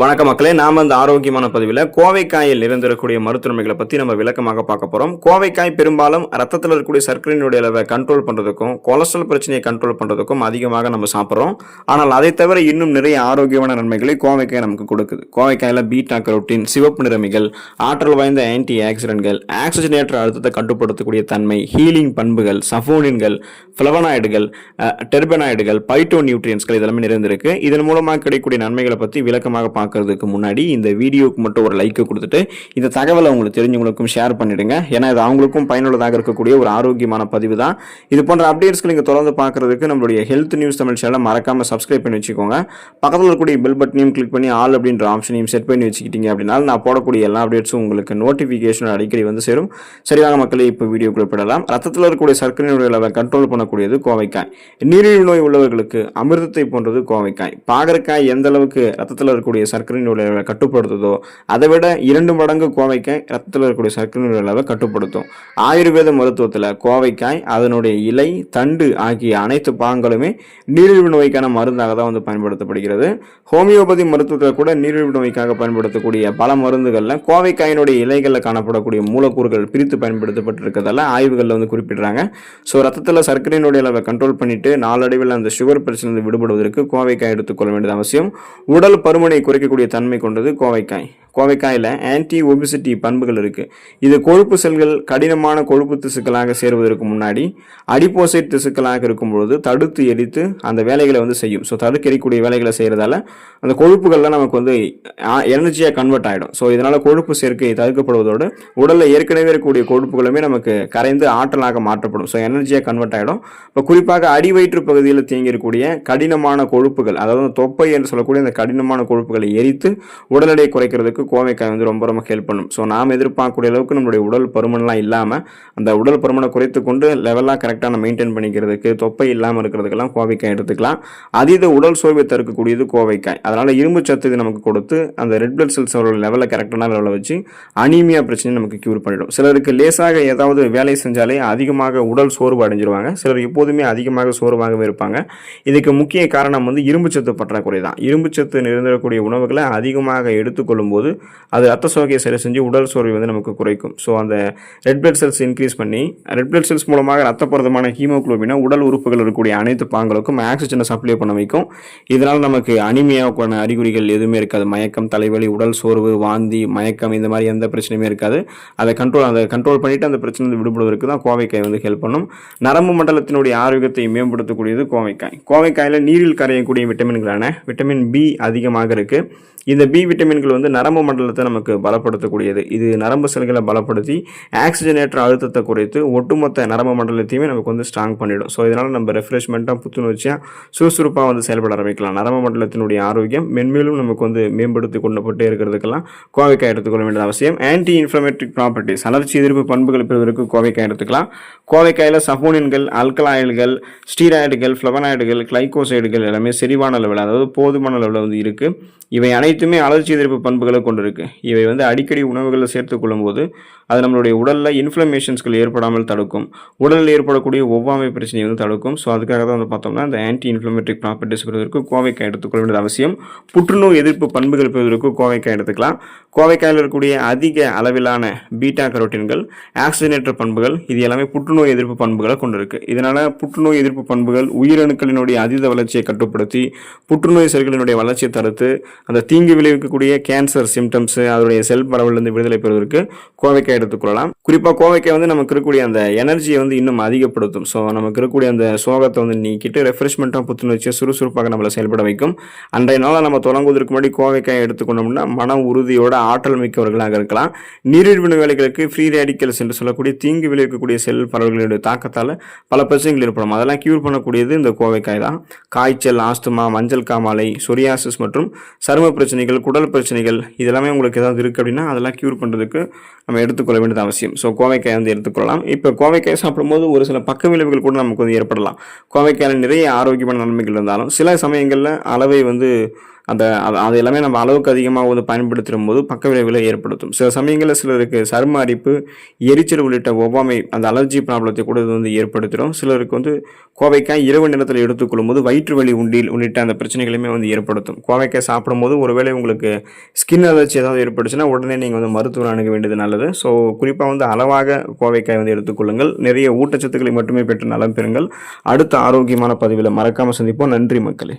வணக்க மக்களே நாம இந்த ஆரோக்கியமான பதிவில் கோவைக்காயில் இருந்திருக்கக்கூடிய மருத்துவமைகளை பற்றி நம்ம விளக்கமாக பார்க்க போகிறோம் கோவைக்காய் பெரும்பாலும் ரத்தத்தில் இருக்கக்கூடிய சர்க்கரையினுடைய அளவை கண்ட்ரோல் பண்ணுறதுக்கும் கொலஸ்ட்ரால் பிரச்சனையை கண்ட்ரோல் பண்ணுறதுக்கும் அதிகமாக நம்ம சாப்பிட்றோம். ஆனால் அதை தவிர இன்னும் நிறைய ஆரோக்கியமான நன்மைகளை கோவைக்காய் நமக்கு கொடுக்குது. கோவைக்காயில் பீட்டா கரோட்டின் சிவப்பு நிறமிகள் ஆற்றல் வாய்ந்த ஆன்டி ஆக்சிடென்ட்கள் ஆக்சிஜனேற்ற அழுத்தத்தை கட்டுப்படுத்தக்கூடிய தன்மை ஹீலிங் பண்புகள் சஃபோனின்கள் ஃப்ளவனாய்டுகள் டெர்பனாய்டுகள் பைட்டோ நியூட்ரியன்ஸ்கள் இதெல்லாமே நிறைந்திருக்கு. இதன் மூலமாக கிடைக்கக்கூடிய நன்மைகளை பற்றி விளக்கமாக பார்க்குறதுக்கு முன்னாடி இந்த வீடியோக்கு மட்டும் ஒரு லைக்கை கொடுத்துட்டு இந்த தகவலை உங்களுக்கு தெரிஞ்சவங்களுக்கும் ஷேர் பண்ணிடுங்க. ஏன்னா இது அவங்களுக்கும் பயனுள்ளதாக இருக்கக்கூடிய ஒரு ஆரோக்கியமான பதிவு தான். இது போன்ற அப்டேட்ஸ்கள் நீங்கள் தொடர்ந்து பார்க்கறதுக்கு நம்மளுடைய ஹெல்த் நியூஸ் தமிழ் சேனலை மறக்காமல் சப்ஸ்கிரைப் பண்ணி வச்சுக்கோங்க. பக்கத்தில் இருக்கக்கூடிய பெல் பட்டனையும் கிளிக் பண்ணி ஆல் அப்படின்ற ஆப்ஷனையும் செட் பண்ணி வச்சுக்கிட்டீங்க அப்படின்னா நான் போடக்கூடிய எல்லா அப்டேட்ஸும் உங்களுக்கு நோட்டிஃபிகேஷன் அடிக்கடி வந்து சேரும். சரியாக மக்களே இப்போ வீடியோ குறிப்பிடலாம் ரத்தத்தில் இருக்கக்கூடிய சர்க்கரையினுடைய அளவை கண்ட்ரோல் பண்ணக்கூடியது கோவைக்காய். நீரிழிவு நோய் உள்ளவர்களுக்கு அமிர்தத்தை போன்றது கோவைக்காய். பாகற்காய் எந்த அளவுக்கு ரத்தத்தில் இருக்கக்கூடிய சர்க்கரையினுடைய அளவை கட்டுப்படுத்துதோ அதை விட இரண்டு மடங்கு கோவைக்காய் ரத்தத்தில் இருக்கக்கூடிய சர்க்கரையினுடைய அளவை கட்டுப்படுத்தும். ஆயுர்வேத மருத்துவத்தில் கோவைக்காய் அதனுடைய இலை தண்டு ஆகிய அனைத்து பாகங்களுமே நீரிழிவு நோய்க்கான மருந்தாக தான் வந்து பயன்படுத்தப்படுகிறது. ஹோமியோபதி மருத்துவத்தில் கூட நீரிழிவு நோய்க்காக பயன்படுத்தக்கூடிய பல மருந்துகளில் கோவைக்காயினுடைய இலைகளில் காணப்படக்கூடிய மூலக்கூறுகள் பிரித்து பயன்படுத்தப்பட்டிருக்கிறதால ஆய்வுகளில் வந்து குறிப்பிடுறாங்க. ஸோ ரத்தத்தில் சர்க்கரையினுடைய அளவை கண்ட்ரோல் பண்ணிட்டு நாளடைவில் அந்த சுகர் பிரச்சனை விடுபடுவதற்கு கோவைக்காய் எடுத்துக்கொள்ள வேண்டியது அவசியம். உடல் பருமனை குறைக்கக்கூடிய தன்மை கொண்டது கோவைக்காய். கோவைக்காயில் ஆன்டி ஒபிசிட்டி பண்புகள் இருக்குது இது கொழுப்பு செல்கள் கடினமான கொழுப்பு திசுக்களாக சேருவதற்கு முன்னாடி அடிப்போசைட் திசுக்களாக இருக்கும் பொழுது தடுத்து எரித்து அந்த வேலைகளை வந்து செய்யும். ஸோ தடுக்க எரிக்கக்கூடிய வேலைகளை செய்கிறதால அந்த கொழுப்புகள்லாம் நமக்கு வந்து எனர்ஜியாக கன்வெர்ட் ஆகிடும் ஸோ இதனால் கொழுப்பு சேர்க்கை தடுக்கப்படுவதோடு உடலில் ஏற்கனவே இருக்கக்கூடிய கொழுப்புகளுமே நமக்கு கரைந்து ஆற்றலாக மாற்றப்படும். ஸோ எனர்ஜியாக கன்வெர்ட் ஆகிடும் இப்போ குறிப்பாக அடி வயிற்று பகுதியில் தேங்கியிருக்கக்கூடிய கடினமான கொழுப்புகள் அதாவது தொப்பை என்று சொல்லக்கூடிய அந்த கடினமான கொழுப்புகளை எரித்து உடல் எடையை குறைக்கிறதுக்கு கோவைக்காய் வந்து ரொம்ப ரொம்ப ஹெல்ப் பண்ணும். ஸோ நாம் எதிர்பார்க்கக்கூடிய அளவுக்கு நம்மளுடைய உடல் பருமன்லாம் இல்லாமல் அந்த உடல் பருமனை குறைத்து கொண்டு லெவலாக கரெக்டாக மெயின்டைன் பண்ணிக்கிறதுக்கு தொப்பை இல்லாமல் இருக்கிறதுக்கெல்லாம் கோவைக்காய் எடுத்துக்கலாம். அதீத உடல் சோர்வை தடுக்கக்கூடியது கோவைக்காய். அதனால் இரும்பு சத்து இது நமக்கு கொடுத்து அந்த ரெட் பிளட் செல்ஸோட லெவலை கரெக்டான லெவலில் வச்சு அனீமியா பிரச்சனை நமக்கு க்யூர் பண்ணிடும். சிலருக்கு லேசாக ஏதாவது வேலை செஞ்சாலே அதிகமாக உடல் சோர்வு அடைஞ்சிருவாங்க. சிலர் எப்போதுமே அதிகமாக சோர்வாகவே இருப்பாங்க. இதுக்கு முக்கிய காரணம் வந்து இரும்பு சத்து பற்றாக்குறை தான். இரும்பு சத்து நிறைந்திருக்கக்கூடிய உணவுகளை அதிகமாக எடுத்துக்கொள்ளும் போது அது ரத்த சோகையை சரி செஞ்சு உடல் சோர்வை வந்து நமக்கு குறைக்கும். ஸோ அந்த ரெட் பிளட் செல்ஸ் இன்க்ரீஸ் பண்ணி ரெட் பிளட் செல்ஸ் மூலமாக ரத்தப்புரதமான ஹீமோகுளோபினை உடல் உறுப்புகள் இருக்கக்கூடிய அனைத்து பாங்களுக்கும் ஆக்சிஜனை சப்ளை பண்ண வைக்கும். இதனால் நமக்கு அனிமியாவுக்கான அறிகுறிகள் எதுவுமே இருக்காது. மயக்கம் தலைவலி உடல் சோர்வு வாந்தி மயக்கம் இந்த மாதிரி எந்த பிரச்சனையுமே இருக்காது. அதை கண்ட்ரோல் அதை கண்ட்ரோல் பண்ணிட்டு அந்த பிரச்சனை விடுபடுவதற்கு தான் கோவைக்காய் வந்து ஹெல்ப் பண்ணும். நரம்பு மண்டலத்தினுடைய ஆரோக்கியத்தை மேம்படுத்தக்கூடியது கோவைக்காய். கோவைக்காயில் நீரில் கரையக்கூடிய விட்டமின்களான விட்டமின் பி அதிகமாக இருக்குது இந்த பி விட்டமின்கள் வந்து நரம்பு மண்டலத்தை நமக்கு பலப்படுத்தக்கூடியது. இது நரம்பு செல்களை பலப்படுத்தி ஆக்சிஜனேற்ற அழுத்தத்தை குறைத்து ஒட்டுமொத்த நரம்பு மண்டலத்தையுமே நமக்கு வந்து ஸ்ட்ராங் பண்ணிடும். ஸோ இதனால் நம்ம ரெஃப்ரெஷ்மெண்ட்டாக புத்துணர்ச்சியாக சுறுசுறுப்பாக வந்து செயல்பட ஆரம்பிக்கலாம். நரம்பு மண்டலத்தினுடைய ஆரோக்கியம் மென்மேலும் நமக்கு வந்து மேம்படுத்தி கொண்டு போட்டே இருக்கிறதுக்கெல்லாம் கோவைக்காய் எடுத்துக்கொள்ள வேண்டியது அவசியம். ஆன்டி இன்ஃப்ளமேட்ரிக் ப்ராப்பர்ட்டிஸ் அலர்ச்சி எதிர்ப்பு பண்புகள் பெறுவதற்கு கோவைக்காய் எடுத்துக்கலாம். கோவைக்காயில் சஃபோனின்கள் அல்கலாய்டுகள் ஸ்டீராய்டுகள் ஃப்ளவனாய்டுகள் கிளைகோசைடுகள் எல்லாமே செறிவான அளவில் அதாவது போதுமான அளவில் வந்து இருக்குது இவை அனைத்துமே அலர்ச்சி எதிர்ப்பு பண்புகளை கொண்டிருக்கு. இவை வந்து அடிக்கடி உணவுகளை சேர்த்துக் கொள்ளும்போது அது நம்மளுடைய உடலில் இன்ஃப்ளமேஷன்ஸ்கள் ஏற்படாமல் தடுக்கும். உடலில் ஏற்படக்கூடிய ஒவ்வாமை பிரச்சனையை வந்து தடுக்கும். ஸோ அதுக்காக தான் வந்து பார்த்தோம்னா இந்த ஆன்டி இன்ஃப்ளமேட்டரி ப்ராப்பர்ட்டிஸ் பெறுவதற்கு கோவைக்காய் எடுத்துக்கொள்ள வேண்டியது அவசியம். புற்றுநோய் எதிர்ப்பு பண்புகள் பெறுவதற்கு கோவைக்காய் எடுத்துக்கலாம். கோவைக்காயில் இருக்கக்கூடிய அதிக அளவிலான பீட்டா கரோட்டின்கள் ஆக்சிஜனேட்டர் பண்புகள் இது எல்லாமே புற்றுநோய் எதிர்ப்பு பண்புகளை கொண்டிருக்கு. இதனால் புற்றுநோய் எதிர்ப்பு பண்புகள் உயிரணுக்களினுடைய அதீத வளர்ச்சியை கட்டுப்படுத்தி புற்றுநோய் செல்களினுடைய வளர்ச்சியை தடுத்து அந்த தீங்கு விளைவிக்கக்கூடிய கேன்சர் சிம்டம்ஸ் அதனுடைய செல் பரவலிருந்து விடுதலை பெறுவதற்கு கோவைக்காய் எடுத்துக்கொள்ளலாம் குறிப்பாக கோவைக்காய் வந்து நமக்கு இருக்கக்கூடிய அந்த எனர்ஜியை வந்து இன்னும் அதிகப்படுத்தும். ஸோ நமக்கு இருக்கக்கூடிய அந்த சோகத்தை வந்து நீக்கிட்டு ரெஃப்ரெஷ்மெண்ட்டாக புத்துணர்ச்சியை சுறுசுறுப்பாக நம்மளை செயல்பட வைக்கும். அன்றைய நாளாக நம்ம தொடங்குவதற்கு முன்னாடி கோவைக்காய் எடுத்துக்கொண்டோம்னா மன உறுதியோட ஆற்றல் மிக்கவர்களாக இருக்கலாம். நீரிழிவு வேலைகளுக்கு ஃப்ரீ ரேடிக்கல்ஸ் என்று சொல்லக்கூடிய தீங்கு விளைவிக்கக்கூடிய செல் பரவல்களுடைய தாக்கத்தால் பல பிரச்சனைகள் ஏற்படும். அதெல்லாம் கியூர் பண்ணக்கூடியது இந்த கோவைக்காய் தான். காய்ச்சல் ஆஸ்துமா மஞ்சள் காமாலை சொரியாசிஸ் மற்றும் சரும பிரச்சனைகள் குடல் பிரச்சனைகள் இதெல்லாமே உங்களுக்கு ஏதாவது இருக்குது அப்படின்னா அதெல்லாம் க்யூர் பண்ணுறதுக்கு நம்ம எடுத்துக்கொள்ள வேண்டியது அவசியம். ஸோ கோவைக்காய் வந்து எடுத்துக்கொள்ளலாம். இப்போ கோவைக்காய் சாப்பிடும்போது ஒரு சில பக்க விளைவுகள் கூட நமக்கு வந்து ஏற்படலாம். கோவைக்காயில் நிறைய ஆரோக்கியமான நன்மைகள் இருந்தாலும் சில சமயங்களில் அளவை வந்து அந்த அது எல்லாமே நம்ம அளவுக்கு அதிகமாக வந்து பயன்படுத்தும் போது பக்க விளைவுகளை ஏற்படுத்தும். சில சமயங்களில் சிலருக்கு சரும அரிப்பு எரிச்சல் உள்ளிட்ட ஒவ்வாமை அந்த அலர்ஜி ப்ராப்ளத்தை கூட இது வந்து ஏற்படுத்திடும். சிலருக்கு வந்து கோவைக்காய் இரவு நேரத்தில் எடுத்துக்கொள்ளும் போது வயிற்று வலி உண்டில் உள்ளிட்ட அந்த பிரச்சனைகளையுமே வந்து ஏற்படுத்தும். கோவைக்காய் சாப்பிடும்போது ஒருவேளை உங்களுக்கு ஸ்கின் அலர்ஜி ஏதாவது ஏற்பட்டுச்சுன்னா உடனே நீங்கள் வந்து மருத்துவர் அணுக வேண்டியது நல்லது. ஸோ குறிப்பாக வந்து அளவாக கோவைக்காய் வந்து எடுத்துக்கொள்ளுங்கள். நிறைய ஊட்டச்சத்துக்களை மட்டுமே பெற்று நலம் பெறுங்கள். அடுத்த ஆரோக்கியமான பதிவில் மறக்காமல் சந்திப்போம். நன்றி மக்களே.